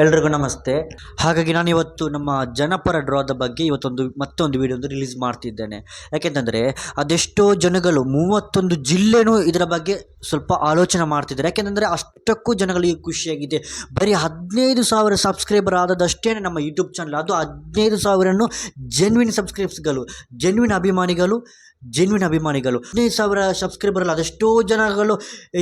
ಎಲ್ರಿಗೂ ನಮಸ್ತೆ. ಹಾಗಾಗಿ ನಾನು ಇವತ್ತು ನಮ್ಮ ಜನಪರ ಡ್ರಾದ ಬಗ್ಗೆ ಇವತ್ತೊಂದು, ಮತ್ತೊಂದು ವಿಡಿಯೋ ರಿಲೀಸ್ ಮಾಡ್ತಿದ್ದೇನೆ. ಯಾಕೆಂತಂದರೆ, ಅದೆಷ್ಟೋ ಜನಗಳು ಮೂವತ್ತೊಂದು ಜಿಲ್ಲೆನೂ ಇದರ ಬಗ್ಗೆ ಸ್ವಲ್ಪ ಆಲೋಚನೆ ಮಾಡ್ತಿದ್ದಾರೆ. ಯಾಕೆಂತಂದರೆ, ಅಷ್ಟಕ್ಕೂ ಜನಗಳಿಗೆ ಖುಷಿಯಾಗಿದೆ. ಬರೀ ಹದಿನೈದು ಸಾವಿರ ಸಬ್ಸ್ಕ್ರೈಬರ್ ಆದದಷ್ಟೇ ನಮ್ಮ ಯೂಟ್ಯೂಬ್ ಚಾನಲ್ ಅದು ಹದಿನೈದು ಸಾವಿರನ್ನು ಜೆನ್ವಿನ್ ಸಬ್ಸ್ಕ್ರೈಬ್ಸ್ಗಳು ಜೆನ್ವಿನ್ ಅಭಿಮಾನಿಗಳು ಜೆನ್ವಿನ್ ಅಭಿಮಾನಿಗಳು. ಹದಿನೈದು ಸಾವಿರ ಸಬ್ಸ್ಕ್ರೈಬರ್ ಅದೆಷ್ಟೋ ಜನಗಳು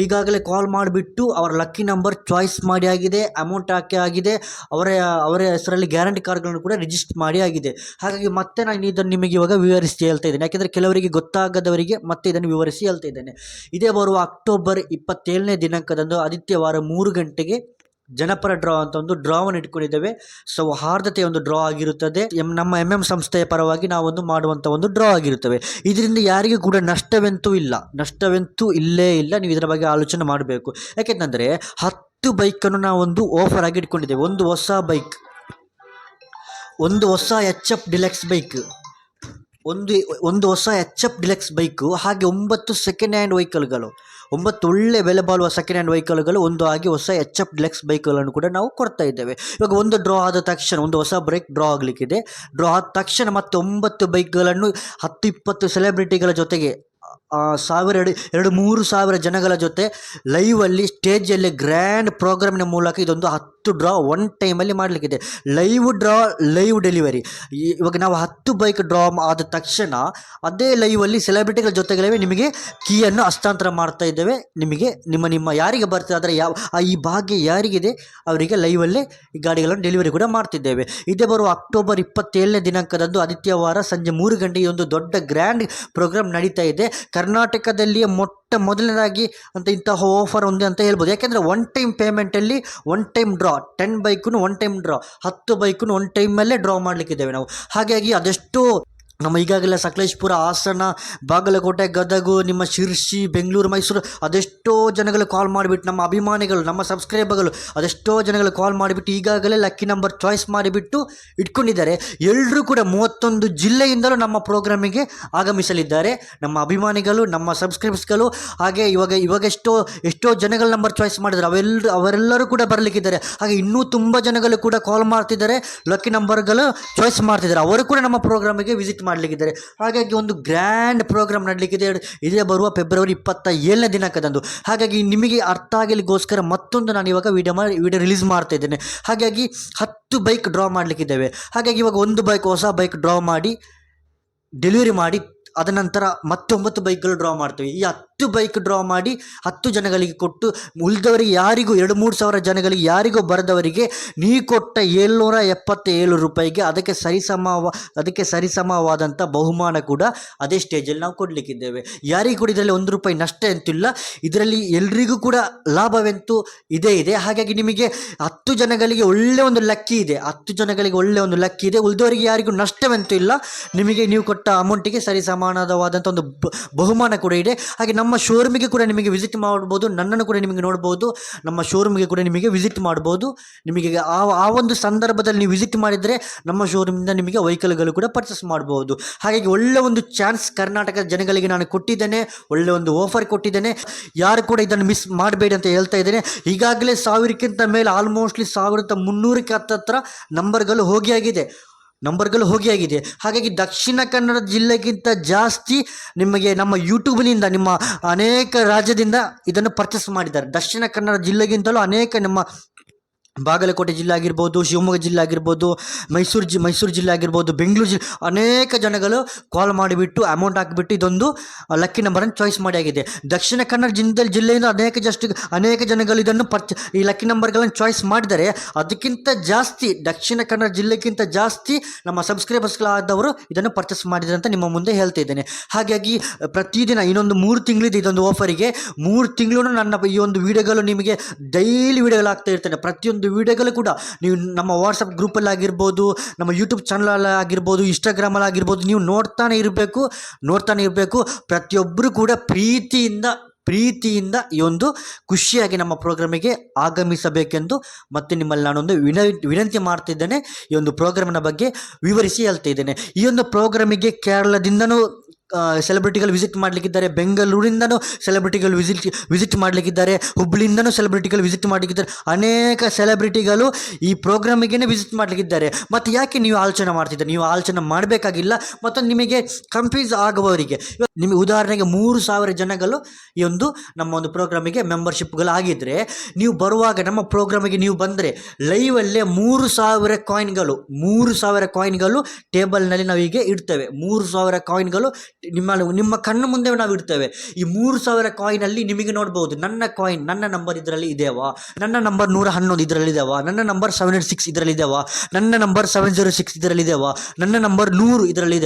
ಈಗಾಗಲೇ ಕಾಲ್ ಮಾಡಿಬಿಟ್ಟು ಅವರ ಲಕ್ಕಿ ನಂಬರ್ ಚಾಯ್ಸ್ ಮಾಡಿ ಆಗಿದೆ ಅಮೌಂಟ್ ಹಾಕಿ ಆಗಿದೆ, ಅವರ ಅವರ ಹೆಸರಲ್ಲಿ ಗ್ಯಾರಂಟಿ ಕಾರ್ಡ್ಗಳನ್ನು ಕೂಡ ರಿಜಿಸ್ಟರ್ ಮಾಡಿ ಆಗಿದೆ. ಹಾಗಾಗಿ ಮತ್ತೆ ನಾನು ಇದನ್ನು ನಿಮಗೆ ಇವಾಗ ವಿವರಿಸಿ ಹೇಳ್ತಾ ಇದ್ದೇನೆ. ಯಾಕೆಂದರೆ ಕೆಲವರಿಗೆ ಗೊತ್ತಾಗದವರಿಗೆ ಮತ್ತೆ ಇದನ್ನು ವಿವರಿಸಿ ಹೇಳ್ತಾ ಇದ್ದೇನೆ. ಇದೇ ಬರುವ ಅಕ್ಟೋಬರ್ ಇಪ್ಪತ್ತೇಳನೇ ದಿನಾಂಕದಂದು ಆದಿತ್ಯವಾರ ಮೂರು ಗಂಟೆಗೆ ಜನಪರ ಡ್ರಾ ಅಂತ ಒಂದು ಡ್ರಾವನ್ನು ಇಟ್ಕೊಂಡಿದ್ದೇವೆ. ಸೌಹಾರ್ದತೆಯ ಒಂದು ಡ್ರಾ ಆಗಿರುತ್ತದೆ. ಎಂ, ನಮ್ಮ ಎಂ ಎಂ ಸಂಸ್ಥೆಯ ಪರವಾಗಿ ನಾವೊಂದು ಮಾಡುವಂಥ ಒಂದು ಡ್ರಾ ಆಗಿರುತ್ತವೆ. ಇದರಿಂದ ಯಾರಿಗೂ ಕೂಡ ನಷ್ಟವೆಂತೂ ಇಲ್ಲ. ನಷ್ಟವೆಂತೂ ಇಲ್ಲೇ ಇಲ್ಲ. ನೀವು ಇದರ ಬಗ್ಗೆ ಆಲೋಚನೆ ಮಾಡಬೇಕು. ಯಾಕೆಂತಂದರೆ, ಹತ್ತು ಬೈಕನ್ನು ನಾವೊಂದು ಆಫರ್ ಆಗಿ ಇಟ್ಕೊಂಡಿದ್ದೇವೆ. ಒಂದು ಹೊಸ ಬೈಕ್ ಒಂದು ಹೊಸ ಎಚ್ ಎಫ್ ಡಿಲೆಕ್ಸ್ ಬೈಕ್ ಒಂದು ಒಂದು ಹೊಸ ಎಚ್ ಎಫ್ ಡಿಲೆಕ್ಸ್ ಬೈಕು ಹಾಗೆ ಒಂಬತ್ತು ಸೆಕೆಂಡ್ ಹ್ಯಾಂಡ್ ವೆಹಿಕಲ್ಗಳು ಒಂಬತ್ತು ಒಳ್ಳೆ ಬೆಲೆ ಬಾಳುವ ಸೆಕೆಂಡ್ ಹ್ಯಾಂಡ್ ವೆಹಿಕಲ್ಗಳು ಒಂದು ಆಗಿ ಹೊಸ ಎಚ್ ಎಫ್ ಡಿಲೆಕ್ಸ್ ಬೈಕ್ಗಳನ್ನು ಕೂಡ ನಾವು ಕೊಡ್ತಾ ಇದ್ದೇವೆ. ಇವಾಗ ಒಂದು ಡ್ರಾ ಆದ ತಕ್ಷಣ, ಒಂದು ಹೊಸ ಬ್ರೇಕ್ ಡ್ರಾ ಆಗಲಿಕ್ಕಿದೆ. ಡ್ರಾ ಆದ ತಕ್ಷಣ ಮತ್ತೆ ಒಂಬತ್ತು ಬೈಕ್ಗಳನ್ನು ಹತ್ತು, ಇಪ್ಪತ್ತು ಸೆಲೆಬ್ರಿಟಿಗಳ ಜೊತೆಗೆ ಸಾವಿರ ಎರಡು ಎರಡು ಮೂರು ಸಾವಿರ ಜನಗಳ ಜೊತೆ ಲೈವಲ್ಲಿ ಸ್ಟೇಜಲ್ಲಿ ಗ್ರ್ಯಾಂಡ್ ಪ್ರೋಗ್ರಾಮಿನ ಮೂಲಕ ಇದೊಂದು ಹತ್ತು ಡ್ರಾ ಒನ್ ಟೈಮಲ್ಲಿ ಮಾಡಲಿಕ್ಕಿದೆ. ಲೈವ್ ಡ್ರಾ ಲೈವ್ ಡೆಲಿವರಿ ಇವಾಗ ನಾವು ಹತ್ತು ಬೈಕ್ ಡ್ರಾ ಆದ ತಕ್ಷಣ ಅದೇ ಲೈವಲ್ಲಿ ಸೆಲೆಬ್ರಿಟಿಗಳ ಜೊತೆಗಳೇ ನಿಮಗೆ ಕೀಯನ್ನು ಹಸ್ತಾಂತರ ಮಾಡ್ತಾ ಇದ್ದೇವೆ. ನಿಮಗೆ ನಿಮ್ಮ ನಿಮ್ಮ ಯಾರಿಗೆ ಬರ್ತದೆ ಆದರೆ ಯಾವ ಈ ಭಾಗ್ಯ ಯಾರಿಗಿದೆ, ಅವರಿಗೆ ಲೈವಲ್ಲೇ ಈ ಗಾಡಿಗಳನ್ನು ಡೆಲಿವರಿ ಕೂಡ ಮಾಡ್ತಿದ್ದೇವೆ. ಇದೇ ಬರುವ ಅಕ್ಟೋಬರ್ ಇಪ್ಪತ್ತೇಳನೇ ದಿನಾಂಕದಂದು ಆದಿತ್ಯವಾರ ಸಂಜೆ ಮೂರು ಗಂಟೆಗೆ ಒಂದು ದೊಡ್ಡ ಗ್ರ್ಯಾಂಡ್ ಪ್ರೋಗ್ರಾಮ್ ನಡೀತಾ ಇದೆ. ಕರ್ನಾಟಕದಲ್ಲಿಯೇ ಮೊಟ್ಟ ಮೊದಲನೇದಾಗಿ ಅಂತ ಇಂತಹ ಆಫರ್ ಒಂದು ಅಂತ ಹೇಳ್ಬೋದು. ಯಾಕೆಂದರೆ one time ಪೇಮೆಂಟಲ್ಲಿ one time draw ten bike one time draw ಹತ್ತು ಬೈಕು ಒನ್ ಟೈಮಲ್ಲೇ ಡ್ರಾ ಮಾಡಲಿಕ್ಕಿದ್ದೇವೆ ನಾವು. ಹಾಗಾಗಿ ಅದೆಷ್ಟೋ ನಮ್ಮ ಈಗಾಗಲೇ ಸಕಲೇಶ್ಪುರ, ಹಾಸನ, ಬಾಗಲಕೋಟೆ, ಗದಗು, ನಿಮ್ಮ ಶಿರ್ಸಿ, ಬೆಂಗಳೂರು, ಮೈಸೂರು ಅದೆಷ್ಟೋ ಜನಗಳು ಕಾಲ್ ಮಾಡಿಬಿಟ್ಟು ನಮ್ಮ ಅಭಿಮಾನಿಗಳು, ನಮ್ಮ ಸಬ್ಸ್ಕ್ರೈಬರ್ಗಳು ಅದೆಷ್ಟೋ ಜನಗಳು ಕಾಲ್ ಮಾಡಿಬಿಟ್ಟು ಈಗಾಗಲೇ ಲಕ್ಕಿ ನಂಬರ್ ಚಾಯ್ಸ್ ಮಾಡಿಬಿಟ್ಟು ಇಟ್ಕೊಂಡಿದ್ದಾರೆ. ಎಲ್ಲರೂ ಕೂಡ ಮೂವತ್ತೊಂದು ಜಿಲ್ಲೆಯಿಂದಲೂ ನಮ್ಮ ಪ್ರೋಗ್ರಾಮಿಗೆ ಆಗಮಿಸಲಿದ್ದಾರೆ. ನಮ್ಮ ಅಭಿಮಾನಿಗಳು, ನಮ್ಮ ಸಬ್ಸ್ಕ್ರೈಬರ್ಸ್ಗಳು ಹಾಗೆ ಇವಾಗ ಇವಾಗ ಎಷ್ಟೋ ಎಷ್ಟೋ ಜನಗಳ ನಂಬರ್ ಚಾಯ್ಸ್ ಮಾಡಿದ್ದಾರೆ. ಅವೆಲ್ಲರೂ ಅವರೆಲ್ಲರೂ ಕೂಡ ಬರಲಿಕ್ಕಿದ್ದಾರೆ. ಹಾಗೆ ಇನ್ನೂ ತುಂಬ ಜನಗಳು ಕೂಡ ಕಾಲ್ ಮಾಡ್ತಿದ್ದಾರೆ ಲಕ್ಕಿ ನಂಬರ್ಗಳು ಚಾಯ್ಸ್ ಮಾಡ್ತಿದ್ದಾರೆ. ಅವರು ಕೂಡ ನಮ್ಮ ಪ್ರೋಗ್ರಾಮಿಗೆ ವಿಸಿಟ್ ಮಾಡಲಿಕ್ಕಿದ್ದಾರೆ. ಹಾಗಾಗಿ ಒಂದು ಗ್ರ್ಯಾಂಡ್ ಪ್ರೋಗ್ರಾಮ್ ನಡಲಿಕ್ಕಿದೆ. ಇದೇ ಬರುವ ಫೆಬ್ರವರಿ ಇಪ್ಪತ್ತ ಏಳನೇ ದಿನಾಂಕದಂದು ಹಾಗಾಗಿ ನಿಮಗೆ ಅರ್ಥ ಆಗಲಿಗೋಸ್ಕರ ಮತ್ತೊಂದು ನಾನು ಇವಾಗ ವಿಡಿಯೋ ಮಾಡಿ ವಿಡಿಯೋ ರಿಲೀಸ್ ಮಾಡ್ತಾ ಇದ್ದೇನೆ. ಹಾಗಾಗಿ ಹತ್ತು ಬೈಕ್ ಡ್ರಾ ಮಾಡಲಿಕ್ಕಿದ್ದೇವೆ. ಹಾಗಾಗಿ ಇವಾಗ ಒಂದು ಬೈಕ್ ಹೊಸ ಬೈಕ್ ಡ್ರಾ ಮಾಡಿ ಡೆಲಿವರಿ ಮಾಡಿ, ಅದ ನಂತರ ಮತ್ತೊಂಬತ್ತು ಬೈಕ್ಗಳು ಡ್ರಾ ಮಾಡ್ತೀವಿ. ಈ ಹತ್ತು ಬೈಕ್ ಡ್ರಾ ಮಾಡಿ ಹತ್ತು ಜನಗಳಿಗೆ ಕೊಟ್ಟು, ಉಳಿದವರಿಗೆ ಯಾರಿಗೂ ಎರಡು ಮೂರು ಸಾವಿರ ಜನಗಳಿಗೆ ಯಾರಿಗೂ ಬರೆದವರಿಗೆ ನೀ ಕೊಟ್ಟ ಏಳ್ನೂರ ಎಪ್ಪತ್ತೇಳು ರೂಪಾಯಿಗೆ ಅದಕ್ಕೆ ಸರಿಸಮ ಅದಕ್ಕೆ ಸರಿಸಮವಾದಂಥ ಬಹುಮಾನ ಕೂಡ ಅದೇ ಸ್ಟೇಜಲ್ಲಿ ನಾವು ಕೊಡಲಿಕ್ಕಿದ್ದೇವೆ. ಯಾರಿಗೂ ಕೂಡ ಇದರಲ್ಲಿ ಒಂದು ರೂಪಾಯಿ ನಷ್ಟ ಅಂತಿಲ್ಲ ಇದರಲ್ಲಿ ಎಲ್ರಿಗೂ ಕೂಡ ಲಾಭವೆಂತೂ ಇದೇ, ಇದೆ. ಹಾಗಾಗಿ ನಿಮಗೆ ಹತ್ತು ಜನಗಳಿಗೆ ಒಳ್ಳೆ ಒಂದು ಲಕ್ಕಿ ಇದೆ, ಹತ್ತು ಜನಗಳಿಗೆ ಒಳ್ಳೆ ಒಂದು ಲಕ್ಕಿ ಇದೆ. ಉಳಿದವರಿಗೆ ಯಾರಿಗೂ ನಷ್ಟವೆಂತೂ ಇಲ್ಲ, ನಿಮಗೆ ನೀವು ಕೊಟ್ಟ ಅಮೌಂಟಿಗೆ ಸರಿ ಸಮಾನವಾದಂಥ ಒಂದು ಬಹುಮಾನ ಕೂಡ ಇದೆ. ಹಾಗೆ ನಮ್ಮ ಶೋರೂಮಿಗೆ ಕೂಡ ನಿಮಗೆ ವಿಸಿಟ್ ಮಾಡ್ಬೋದು, ನನ್ನನ್ನು ಕೂಡ ನಿಮಗೆ ನೋಡ್ಬೋದು, ನಮ್ಮ ಶೋರೂಮಿಗೆ ಕೂಡ ನಿಮಗೆ ವಿಸಿಟ್ ಮಾಡ್ಬೋದು. ನಿಮಗೆ ಆ ಆ ಒಂದು ಸಂದರ್ಭದಲ್ಲಿ ನೀವು ವಿಸಿಟ್ ಮಾಡಿದರೆ ನಮ್ಮ ಶೋರೂಮಿಂದ ನಿಮಗೆ ವೆಹಿಕಲ್ಗಳು ಕೂಡ ಪರ್ಚೇಸ್ ಮಾಡ್ಬೋದು. ಹಾಗಾಗಿ ಒಳ್ಳೆ ಒಂದು ಚಾನ್ಸ್ ಕರ್ನಾಟಕದ ಜನಗಳಿಗೆ ನಾನು ಕೊಟ್ಟಿದ್ದೇನೆ, ಒಳ್ಳೆ ಒಂದು ಆಫರ್ ಕೊಟ್ಟಿದ್ದೇನೆ. ಯಾರು ಕೂಡ ಇದನ್ನು ಮಿಸ್ ಮಾಡಬೇಡಿ ಅಂತ ಹೇಳ್ತಾ ಇದ್ದೇನೆ. ಈಗಾಗಲೇ ಸಾವಿರಕ್ಕಿಂತ ಮೇಲೆ ಆಲ್ಮೋಸ್ಟ್ಲಿ ಸಾವಿರದ ಮುನ್ನೂರಕ್ಕೆ ಹತ್ತತ್ರ ನಂಬರ್ಗಳು ಹೋಗಿ ಆಗಿದೆ. ನಂಬರ್ಗಳು ಹೋಗಿ ಆಗಿದೆ ಹಾಗಾಗಿ ದಕ್ಷಿಣ ಕನ್ನಡ ಜಿಲ್ಲೆಗಿಂತ ಜಾಸ್ತಿ ನಿಮಗೆ ನಮ್ಮ ಯೂಟ್ಯೂಬ್ನಿಂದ ನಿಮ್ಮ ಅನೇಕ ರಾಜ್ಯದಿಂದ ಇದನ್ನು ಪರ್ಚೇಸ್ ಮಾಡಿದ್ದಾರೆ. ದಕ್ಷಿಣ ಕನ್ನಡ ಜಿಲ್ಲೆಗಿಂತಲೂ ಅನೇಕ ನಮ್ಮ ಬಾಗಲಕೋಟೆ ಜಿಲ್ಲೆ ಆಗಿರ್ಬೋದು, ಶಿವಮೊಗ್ಗ ಜಿಲ್ಲೆ ಆಗಿರ್ಬೋದು, ಮೈಸೂರು ಜಿ, ಮೈಸೂರು ಜಿಲ್ಲೆ ಆಗಿರ್ಬೋದು, ಬೆಂಗಳೂರು ಜಿಲ್ಲೆ ಅನೇಕ ಜನಗಳು ಕಾಲ್ ಮಾಡಿಬಿಟ್ಟು ಅಮೌಂಟ್ ಹಾಕಿಬಿಟ್ಟು ಇದೊಂದು ಲಕ್ಕಿ ನಂಬರನ್ನು ಚಾಯ್ಸ್ ಮಾಡಿ ಆಗಿದೆ. ದಕ್ಷಿಣ ಕನ್ನಡ ಜಿಲ್ಲೆ ಜಿಲ್ಲೆಯಿಂದ ಅನೇಕ ಜಸ್ಟ್ ಅನೇಕ ಜನಗಳು ಇದನ್ನು ಪರ್ಚ, ಈ ಲಕ್ಕಿ ನಂಬರ್ಗಳನ್ನು ಚಾಯ್ಸ್ ಮಾಡಿದರೆ ಅದಕ್ಕಿಂತ ಜಾಸ್ತಿ, ದಕ್ಷಿಣ ಕನ್ನಡ ಜಿಲ್ಲೆಗಿಂತ ಜಾಸ್ತಿ ನಮ್ಮ ಸಬ್ಸ್ಕ್ರೈಬರ್ಸ್ಗಳಾದವರು ಇದನ್ನು ಪರ್ಚೇಸ್ ಮಾಡಿದ್ದಾರೆ ಅಂತ ನಿಮ್ಮ ಮುಂದೆ ಹೇಳ್ತಾ ಇದ್ದೇನೆ. ಹಾಗಾಗಿ, ಪ್ರತಿದಿನ ಇನ್ನೊಂದು ಮೂರು ತಿಂಗಳಿದೆ ಇದೊಂದು ಆಫರಿಗೆ ಮೂರು ತಿಂಗಳು ನನ್ನ ಈ ಒಂದು ವಿಡಿಯೋಗಳು ನಿಮಗೆ ಡೈಲಿ ವಿಡಿಯೋಗಳು ಆಗ್ತಾ ಇರ್ತೇನೆ ಪ್ರತಿಯೊಂದು ವಿಡಿಯೋಗಳು ಕೂಡ ನೀವು ನಮ್ಮ ವಾಟ್ಸಪ್ ಗ್ರೂಪಲ್ಲಿ ಆಗಿರ್ಬೋದು, ನಮ್ಮ ಯೂಟ್ಯೂಬ್ ಚಾನಲಲ್ಲಿ ಆಗಿರ್ಬೋದು ಇನ್ಸ್ಟಾಗ್ರಾಮಲ್ಲಿ ಆಗಿರ್ಬೋದು, ನೀವು ನೋಡ್ತಾನೆ ಇರಬೇಕು ನೋಡ್ತಾನೆ ಇರಬೇಕು. ಪ್ರತಿಯೊಬ್ಬರು ಕೂಡ ಪ್ರೀತಿಯಿಂದ ಪ್ರೀತಿಯಿಂದ ಈ ಒಂದು ಖುಷಿಯಾಗಿ ನಮ್ಮ ಪ್ರೋಗ್ರಾಮಿಗೆ ಆಗಮಿಸಬೇಕೆಂದು ಮತ್ತೆ ನಿಮ್ಮಲ್ಲಿ ನಾನೊಂದು ವಿನ, ವಿನಂತಿ ಮಾಡ್ತಿದ್ದೇನೆ. ಈ ಒಂದು ಪ್ರೋಗ್ರಾಮಿನ ಬಗ್ಗೆ ವಿವರಿಸಿ ಹೇಳ್ತಾ ಇದ್ದೇನೆ ಈ ಒಂದು ಪ್ರೋಗ್ರಾಮಿಗೆ ಕೇರಳದಿಂದನೂ ಸೆಲೆಬ್ರಿಟಿಗಳು ವಿಸಿಟ್ ಮಾಡಲಿಕ್ಕಿದ್ದಾರೆ. ಬೆಂಗಳೂರಿಂದನೂ ಸೆಲೆಬ್ರಿಟಿಗಳು ವಿಸಿಟ್ ವಿಸಿಟ್ ಮಾಡಲಿಕ್ಕಿದ್ದಾರೆ. ಹುಬ್ಬಳ್ಳಿಯಿಂದನೂ ಸೆಲೆಬ್ರಿಟಿಗಳು ವಿಸಿಟ್ ಮಾಡಲಿಕ್ಕಿದ್ದಾರೆ. ಅನೇಕ ಸೆಲೆಬ್ರಿಟಿಗಳು ಈ ಪ್ರೋಗ್ರಾಮಿಗೆ ವಿಸಿಟ್ ಮಾಡಲಿಕ್ಕಿದ್ದಾರೆ. ಮತ್ತು ಯಾಕೆ ನೀವು ಆಲೋಚನೆ ಮಾಡ್ತಿದ್ದೀರಿ? ನೀವು ಆಲೋಚನೆ ಮಾಡಬೇಕಾಗಿಲ್ಲ. ಮತ್ತು ನಿಮಗೆ ಕನ್ಫ್ಯೂಸ್ ಆಗುವವರಿಗೆ. ನಿಮಗೆ ಉದಾಹರಣೆಗೆ ಮೂರು ಸಾವಿರ ಜನಗಳು ಈ ಒಂದು ನಮ್ಮ ಒಂದು ಪ್ರೋಗ್ರಾಮಿಗೆ ಮೆಂಬರ್ಶಿಪ್ಗಳು ಆಗಿದ್ದರೆ ನೀವು ಬರುವಾಗ ನಮ್ಮ ಪ್ರೋಗ್ರಾಮಿಗೆ ನೀವು ಬಂದರೆ ಲೈವಲ್ಲೇ ಮೂರು ಸಾವಿರ ಕಾಯಿನ್ಗಳು ಮೂರು ಸಾವಿರ ಕಾಯಿನ್ಗಳು ಟೇಬಲ್ನಲ್ಲಿ ನಾವು ಹೀಗೆ ಇಡ್ತೇವೆ. ಮೂರು ಸಾವಿರ ಕಾಯಿನ್ಗಳು ನಿಮ್ಮ ನಿಮ್ಮ ಕಣ್ಣು ಮುಂದೆ ನಾವು ಇಡ್ತೇವೆ. ಈ ಮೂರು ಸಾವಿರ ಕಾಯಿನಲ್ಲಿ ನಿಮಗೆ ನೋಡ್ಬೋದು, ನನ್ನ ಕಾಯಿನ್ ನನ್ನ ನಂಬರ್ ಇದರಲ್ಲಿ ಇದೆಯವಾ? ನನ್ನ ನಂಬರ್ ನೂರ ಹನ್ನೊಂದು ಇದರಲ್ಲಿ ನನ್ನ ನಂಬರ್ ಸೆವೆನ್ ಏಟ್ ಸಿಕ್ಸ್ ಇದರಲ್ಲಿ ನನ್ನ ನಂಬರ್ ಸೆವೆನ್ ಜೀರೋ ಸಿಕ್ಸ್ ಇದರಲ್ಲಿ ನನ್ನ ನಂಬರ್ ನೂರು ಇದರಲ್ಲಿ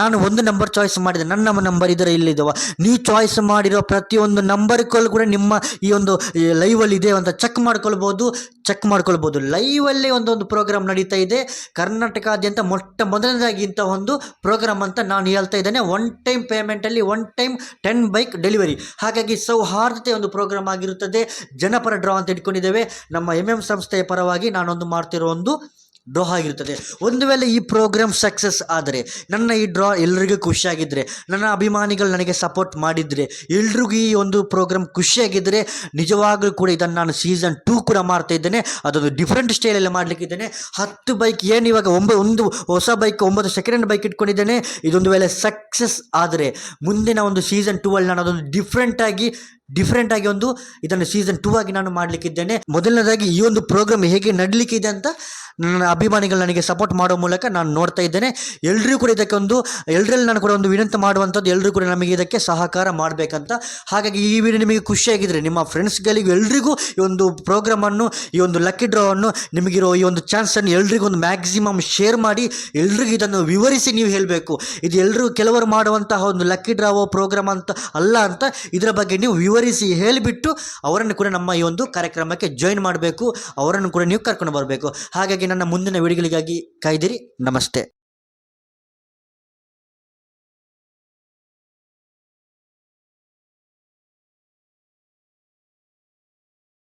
ನಾನು ಒಂದು ನಂಬರ್ ಚಾಯ್ಸ್ ಮಾಡಿದೆ, ನನ್ನ ನಂಬರ್ ಇದರ ಇಲ್ಲಿದ್ದವ ನೀವು ಚಾಯ್ಸ್ ಮಾಡಿರೋ ಪ್ರತಿಯೊಂದು ನಂಬರ್ಗಳು ಕೂಡ ನಿಮ್ಮ ಈ ಒಂದು ಲೈವಲ್ಲಿ ಇದೆ ಅಂತ ಚೆಕ್ ಮಾಡ್ಕೊಳ್ಬೋದು. ಚೆಕ್ ಮಾಡ್ಕೊಳ್ಬೋದು. ಲೈವಲ್ಲೇ ಒಂದೊಂದು ಪ್ರೋಗ್ರಾಮ್ ನಡೀತಾ ಇದೆ. ಕರ್ನಾಟಕಾದ್ಯಂತ ಮೊಟ್ಟ ಮೊದಲನೇದಾಗಿ ಇಂಥ ಒಂದು ಪ್ರೋಗ್ರಾಮ್ ಅಂತ ನಾನು ಹೇಳ್ತಾ ಇದ್ದೇನೆ. One time ಪೇಮೆಂಟಲ್ಲಿ one time ten bike delivery ಹಾಗಾಗಿ ಸೌಹಾರ್ದತೆ ಒಂದು ಪ್ರೋಗ್ರಾಮ್ ಆಗಿರುತ್ತದೆ. ಜನಪರ ಡ್ರಾ ಅಂತ ಇಟ್ಕೊಂಡಿದ್ದೇವೆ. ನಮ್ಮ ಎಂ ಎಂ ಸಂಸ್ಥೆಯ ಪರವಾಗಿ ನಾನೊಂದು ಮಾಡ್ತಿರೋ ಒಂದು ಡ್ರಾ ಆಗಿರುತ್ತದೆ. ಒಂದು ವೇಳೆ ಈ ಪ್ರೋಗ್ರಾಮ್ ಸಕ್ಸಸ್ ಆದರೆ, ನನ್ನ ಈ ಡ್ರಾ ಎಲ್ರಿಗೂ ಖುಷಿಯಾಗಿದ್ದರೆ ನನ್ನ ಅಭಿಮಾನಿಗಳು ನನಗೆ ಸಪೋರ್ಟ್ ಮಾಡಿದರೆ, ಎಲ್ರಿಗೂ ಈ ಒಂದು ಪ್ರೋಗ್ರಾಮ್ ಖುಷಿಯಾಗಿದ್ದರೆ ನಿಜವಾಗ್ಲೂ ಕೂಡ ಇದನ್ನು ನಾನು ಸೀಸನ್ ಟೂ ಕೂಡ ಮಾಡ್ತಾ ಇದ್ದೇನೆ. ಅದೊಂದು ಡಿಫ್ರೆಂಟ್ ಸ್ಟೈಲಲ್ಲಿ ಮಾಡಲಿಕ್ಕಿದ್ದೇನೆ ಹತ್ತು ಬೈಕ್ ಏನು ಇವಾಗ ಒಂಬ, ಒಂದು ಹೊಸ ಬೈಕ್ ಒಂಬತ್ತು ಸೆಕೆಂಡ್ ಬೈಕ್ ಇಟ್ಕೊಂಡಿದ್ದೇನೆ. ಇದೊಂದು ವೇಳೆ ಸಕ್ಸಸ್ ಆದರೆ, ಮುಂದಿನ ಒಂದು ಸೀಸನ್ ಟೂ ಅಲ್ಲಿ ನಾನು ಅದೊಂದು ಡಿಫ್ರೆಂಟಾಗಿ ಡಿಫ್ರೆಂಟ್ ಆಗಿ ಒಂದು ಇದನ್ನು ಸೀಸನ್ ಟೂ ಆಗಿ ನಾನು ಮಾಡಲಿಕ್ಕಿದ್ದೇನೆ. ಮೊದಲನೇದಾಗಿ ಈ ಒಂದು ಪ್ರೋಗ್ರಾಮ್ ಹೇಗೆ ನಡಲಿಕ್ಕಿದೆ ಅಂತ ನನ್ನ ಅಭಿಮಾನಿಗಳು ನನಗೆ ಸಪೋರ್ಟ್ ಮಾಡೋ ಮೂಲಕ ನಾನು ನೋಡ್ತಾ ಇದ್ದೇನೆ. ಎಲ್ಲರಿಗೂ ಕೂಡ ಇದಕ್ಕೆ ಒಂದು ಎಲ್ಲರಲ್ಲಿ ನಾನು ಕೂಡ ಒಂದು ವಿನಂತಿ ಮಾಡುವಂಥದ್ದು ಎಲ್ಲರೂ ಕೂಡ ನಮಗೆ ಇದಕ್ಕೆ ಸಹಕಾರ ಮಾಡಬೇಕಂತ. ಹಾಗಾಗಿ ಈ ವಿಡಿಯೋ ನಿಮಗೆ ಖುಷಿಯಾಗಿದ್ದರೆ ನಿಮ್ಮ ಫ್ರೆಂಡ್ಸ್ಗಳಿಗೂ ಎಲ್ರಿಗೂ ಈ ಒಂದು ಪ್ರೋಗ್ರಾಮನ್ನು ಈ ಒಂದು ಲಕ್ಕಿ ಡ್ರಾವನ್ನು ನಿಮಗಿರೋ ಈ ಒಂದು ಚಾನ್ಸನ್ನು ಎಲ್ರಿಗೂ ಒಂದು ಮ್ಯಾಕ್ಸಿಮಮ್ ಶೇರ್ ಮಾಡಿ, ಎಲ್ರಿಗೂ ಇದನ್ನು ವಿವರಿಸಿ ನೀವು ಹೇಳಬೇಕು. ಇದು ಎಲ್ಲರೂ ಕೆಲವರು ಮಾಡುವಂತಹ ಒಂದು ಲಕ್ಕಿ ಡ್ರಾವೋ ಪ್ರೋಗ್ರಾಮ್ ಅಂತ ಅಲ್ಲ ಅಂತ ಇದರ ಬಗ್ಗೆ ನೀವು ವಿವರಿಸಿ ಹೇಳಿಬಿಟ್ಟು ಅವರನ್ನು ಕೂಡ ನಮ್ಮ ಈ ಒಂದು ಕಾರ್ಯಕ್ರಮಕ್ಕೆ ಜಾಯಿನ್ ಮಾಡಬೇಕು. ಅವರನ್ನು ಕೂಡ ನೀವು ಕರ್ಕೊಂಡು ಬರಬೇಕು. ಹಾಗಾಗಿ ನನ್ನ ಮುಂದಿನ ವಿಡಿಯೋಗಳಿಗಾಗಿ ಕಾಯ್ದಿರಿ. ನಮಸ್ತೆ.